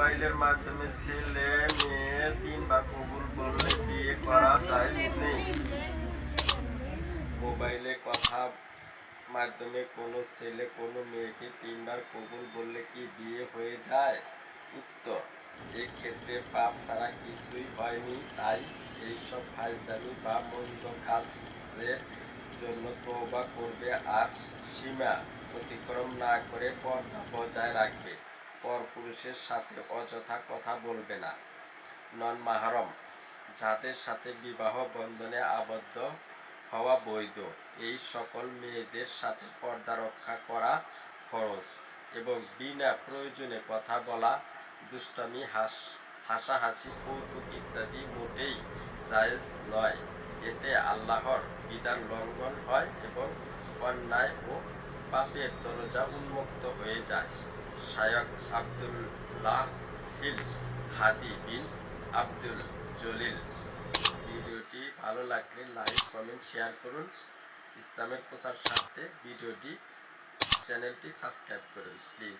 মোবাইলের মাধ্যমে ছেলে মেয়ে তিনবার কবুল বললে বিয়ে করা যায় মোবাইলে কথা মাধ্যমে কোনো ছেলে, কোনো মেয়েকে তিনবার কবুল বললে কি বিয়ে হয়ে যায়? উত্তর, এক্ষেত্রে পাপ ছাড়া কিছুই হয়নি, তাই এইসব ফাইজদামি বা মন্দ কাজের জন্য তওবা করবে আর সীমা অতিক্রম না করে পর্দা বজায় রাখবে। পরপুরুষের সাথে অযথা কথা বলবে না। নন মাহারম, যাদের সাথে বিবাহ বন্ধনে আবদ্ধ হওয়া বৈধ, এই সকল মেয়েদের সাথে পর্দা রক্ষা করা খরচ এবং বিনা প্রয়োজনে কথা বলা দুষ্টামি, হাস, হাসাহাসি, কৌতুক ইত্যাদি মোটেই জায়েজ নয়। এতে আল্লাহর বিধান লঙ্ঘন হয় এবং অন্যায় ও পাপের দরজা উন্মুক্ত হয়ে যায়। শায়ক আব্দুল্লাহ হিল, হাদি বিন আব্দুল জলিল। ভিডিওটি ভালো লাগলে লাইক, কমেন্ট, শেয়ার করুন। ইসলামের প্রচার স্বার্থে ভিডিওটি, চ্যানেলটি সাবস্ক্রাইব করুন, প্লিজ।